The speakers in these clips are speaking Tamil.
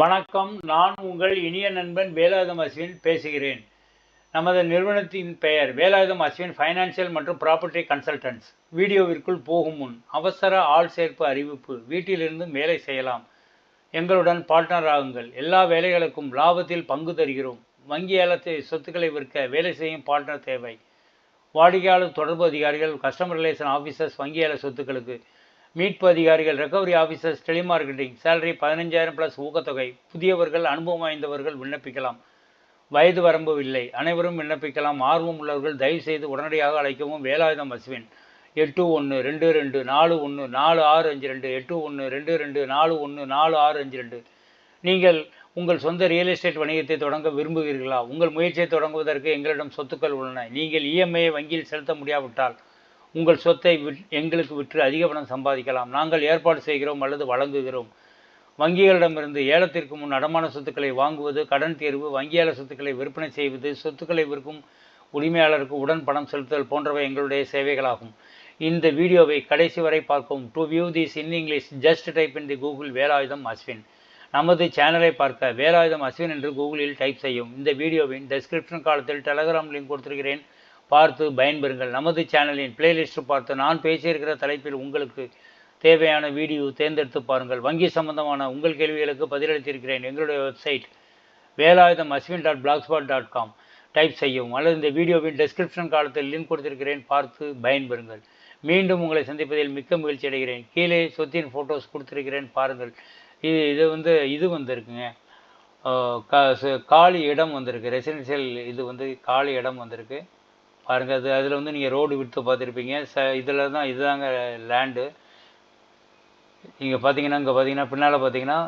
வணக்கம். நான் உங்கள் இனிய நண்பன் வேலாயுதம் அஸ்வின் பேசுகிறேன். நமது நிறுவனத்தின் பெயர் வேலாயுதம் அஸ்வின் ஃபைனான்சியல் மற்றும் ப்ராப்பர்ட்டி கன்சல்டன்ஸ் வீடியோவிற்குள் போகும் முன் அவசர ஆள் சேர்ப்பு அறிவிப்பு. வீட்டிலிருந்து வேலை செய்யலாம். எங்களுடன் பார்ட்னர் ஆகுங்கள். எல்லா வேலைகளுக்கும் லாபத்தில் பங்கு தருகிறோம். வங்கி ஏலத்தை சொத்துக்களை விற்க வேலை செய்யும் பார்ட்னர் தேவை. வாடிக்கையாளர் தொடர்பு அதிகாரிகள் கஸ்டமர் ரிலேஷன் ஆஃபீஸர்ஸ் வங்கி ஏல சொத்துக்களுக்கு மீட்பு அதிகாரிகள் ரெக்கவரி ஆஃபீஸர்ஸ் டெலிமார்க்கெட்டிங் சேலரி பதினஞ்சாயிரம் ப்ளஸ் ஊக்கத்தொகை. புதியவர்கள் அனுபவம் வாய்ந்தவர்கள் விண்ணப்பிக்கலாம். வயது வரம்பு இல்லை. அனைவரும் விண்ணப்பிக்கலாம். ஆர்வம் உள்ளவர்கள் தயவு செய்து உடனடியாக அழைக்கவும். வேலாயுதம் அஸ்வின் எட்டு ஒன்று ரெண்டு ரெண்டு நாலு ஒன்று நாலு ஆறு அஞ்சு ரெண்டு எட்டு ஒன்று ரெண்டு ரெண்டு நாலு ஒன்று நாலு ஆறு அஞ்சு ரெண்டு. நீங்கள் உங்கள் சொந்த ரியல் எஸ்டேட் வணிகத்தை தொடங்க விரும்புகிறீர்களா? உங்கள் முயற்சியை தொடங்குவதற்கு எங்களிடம் சொத்துக்கள் உள்ளன. நீங்கள் இஎம்ஐயை வங்கியில் செலுத்த முடியாவிட்டால் உங்கள் சொத்தை எங்களுக்கு விற்று அதிக பணம் சம்பாதிக்கலாம். நாங்கள் ஏற்பாடு செய்கிறோம் அல்லது வழங்குகிறோம். வங்கிகளிடமிருந்து ஏலத்திற்கு முன் அடமான சொத்துக்களை வாங்குவது கடன் தேர்வு வங்கியாள சொத்துக்களை விற்பனை செய்வது சொத்துக்களை விற்கும் உரிமையாளருக்கு உடன் பணம் செலுத்துதல் போன்றவை எங்களுடைய சேவைகளாகும். இந்த வீடியோவை கடைசி வரை பார்க்கவும். To view this in English just type in the Google Velayutham Ashwin. நமது சேனலை பார்க்க வேலாயுதம் அஸ்வின் என்று கூகுளில் டைப் செய்யும். இந்த வீடியோவின் டெஸ்கிரிப்ஷன் காலத்தில் டெலகிராம் லிங்க் கொடுத்திருக்கிறேன். பார்த்து பயன்பெறுங்கள். நமது சேனலின் பிளேலிஸ்ட் பார்த்து நான் பேசியிருக்கிற தலைப்பில் உங்களுக்கு தேவையான வீடியோ தேர்ந்தெடுத்து பாருங்கள். வங்கி சம்பந்தமான உங்கள் கேள்விகளுக்கு பதிலளித்திருக்கிறேன். எங்களுடைய website Velayutham Ashwin dot blogspot dot com type செய்யவும். அல்லது இந்த வீடியோவின் டெஸ்கிரிப்ஷன் காலத்தில் லிங்க் கொடுத்திருக்கிறேன். பார்த்து பயன்பெறுங்கள். மீண்டும் உங்களை சந்திப்பதில் மிக்க மகிழ்ச்சி அடைகிறேன். கீழே சொத்தின் ஃபோட்டோஸ் கொடுத்துருக்கிறேன். பாருங்கள். இது இது வந்து இது வந்திருக்குங்க. காலி இடம் வந்திருக்கு. ரெசிடென்சியல் இது வந்து காலி இடம் வந்திருக்கு. பாருங்கள் அது அதில் வந்து நீங்கள் ரோடு விட்டு பார்த்துருப்பீங்க. ச இதில் தான் இதுதாங்க லேண்டு இங்கே பார்த்தீங்கன்னா இங்கே பார்த்தீங்கன்னா பின்னால் பார்த்தீங்கன்னா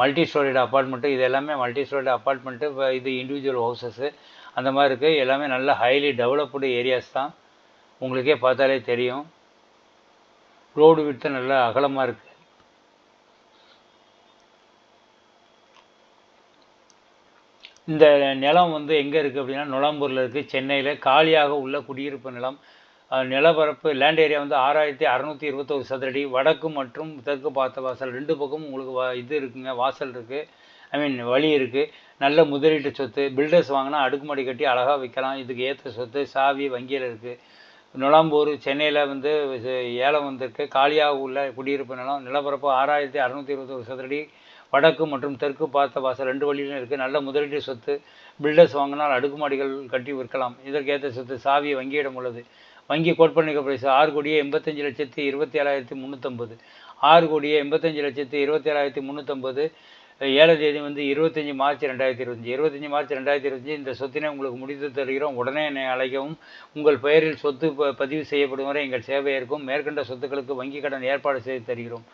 மல்டி ஸ்டோரிடு அப்பார்ட்மெண்ட்டு இது எல்லாமே மல்டி ஸ்டோரிடு அப்பார்ட்மெண்ட்டு இப்போ இது இண்டிவிஜுவல் ஹவுசஸ்ஸு அந்த மாதிரி இருக்குது எல்லாமே நல்ல ஹைலி டெவலப்டு ஏரியாஸ் தான். உங்களுக்கே பார்த்தாலே தெரியும். ரோடு விட்டு நல்லா அகலமாக இருக்குது இந்த நிலம் வந்து எங்கே இருக்குது அப்படின்னா நுழம்பூரில் இருக்குது சென்னையில் காலியாக உள்ள குடியிருப்பு நிலம். நிலப்பரப்பு லேண்ட் ஏரியா வந்து ஆறாயிரத்தி அறநூற்றி இருபத்தொரு சதுரடி. வடக்கு மற்றும் தெற்கு பார்த்த வாசல் ரெண்டு பக்கமும் உங்களுக்கு வா இது இருக்குங்க வாசல் இருக்குது ஐ மீன் வழி இருக்குது நல்ல முதலீட்டு சொத்து. பில்டர்ஸ் வாங்கினா அடுக்குமாடி கட்டி அழகாக விற்கலாம் இதுக்கு ஏற்ற சொத்து சாவி வங்கியில் இருக்குது நுழம்பூர் சென்னையில் வந்து ஏலம் வந்திருக்கு. காலியாக உள்ள குடியிருப்பு நிலம். நிலப்பரப்பு ஆறாயிரத்தி அறநூற்றி இருபத்தொரு சதுரடி. வடக்கு மற்றும் தெற்கு பார்த்த வாசல் ரெண்டு வழியிலும் இருக்குது நல்ல முதலீட்டு சொத்து பில்டர்ஸ் வாங்கினால் அடுக்குமாடிகள் கட்டி விற்கலாம். இதற்கேற்ற சொத்து சாவி வங்கியிடம் உள்ளது. வங்கி கோட்பண்ணிக்க பிரைஸ் ஆறு கோடியே எண்பத்தஞ்சு லட்சத்தி இருபத்தி ஏழாயிரத்தி முந்நூற்றம்பது ஆறு கோடியே எண்பத்தஞ்சு லட்சத்தி இருபத்தி ஏழாயிரத்தி முந்நூற்றம்பது ஏழாம் தேதி வந்து இருபத்தஞ்சி மார்ச் ரெண்டாயிரத்தி இருபத்தஞ்சி. இருபத்தஞ்சி மார்ச் ரெண்டாயிரத்தி இருபத்தஞ்சி. இந்த சொத்தினை உங்களுக்கு முடித்து தருகிறோம். உடனே என்னை அழைக்கவும் உங்கள் பெயரில் சொத்து பதிவு செய்யப்படும் வரை எங்கள் சேவை இருக்கும். மேற்கண்ட சொத்துக்களுக்கு வங்கி கடன் ஏற்பாடு செய்து தருகிறோம்.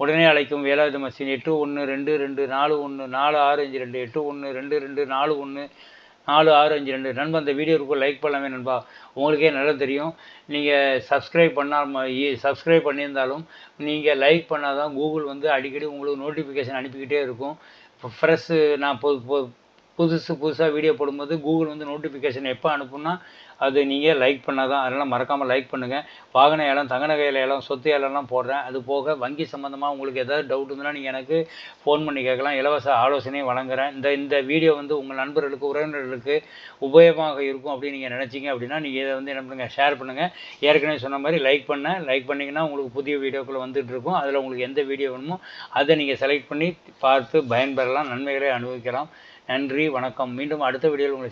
உடனே அழைக்கும் வேலாயுத மசின் எட்டு ஒன்று ரெண்டு ரெண்டு நாலு ஒன்று நாலு ஆறு அஞ்சு ரெண்டு எட்டு ஒன்று ரெண்டு ரெண்டு நாலு ஒன்று நாலு ஆறு அஞ்சு ரெண்டு. நண்பன் அந்த வீடியோவுக்கு லைக் பண்ணலாமே நண்பா. உங்களுக்கே நல்லா தெரியும். நீங்கள் சப்ஸ்கிரைப் பண்ணால் சப்ஸ்கிரைப் பண்ணியிருந்தாலும் நீங்கள் லைக் பண்ணால் தான் கூகுள் வந்து அடிக்கடி உங்களுக்கு நோட்டிஃபிகேஷன் அனுப்பிக்கிட்டே இருக்கும். ஃப்ரெஷ்ஷு நான் பொ புதுசு புதுசாக வீடியோ போடும்போது கூகுள் வந்து நோட்டிஃபிகேஷன் எப்போ அனுப்புனா அது நீங்கள் லைக் பண்ணால் தான் அதனால் மறக்காமல் லைக் பண்ணுங்கள் வாகன ஏலம் தங்க நகை ஏலம் சொத்து ஏலம்லாம் போடுறேன். அது போக வங்கி சம்மந்தமாக உங்களுக்கு ஏதாவது டவுட் இருந்ததுன்னா நீங்கள் எனக்கு ஃபோன் பண்ணி கேட்கலாம். இலவச ஆலோசனையும் வழங்குறேன். இந்த இந்த வீடியோ வந்து உங்கள் நண்பர்களுக்கு உறவினர்களுக்கு உபயோகமாக இருக்கும் அப்படின்னு நீங்கள் நினச்சிங்க அப்படின்னா நீங்கள் இதை வந்து என்ன பண்ணுங்கள் ஷேர் பண்ணுங்கள் ஏற்கனவே சொன்ன மாதிரி லைக் பண்ண லைக் பண்ணிங்கன்னா உங்களுக்கு புதிய வீடியோக்குள்ளே வந்துட்டு இருக்கும். அதில் உங்களுக்கு எந்த வீடியோ வேணுமோ அதை நீங்கள் செலக்ட் பண்ணி பார்த்து பயன்பெறலாம் நன்மைகளை அனுபவிக்கலாம். நன்றி வணக்கம். மீண்டும் அடுத்த வீடியோவில் உங்களை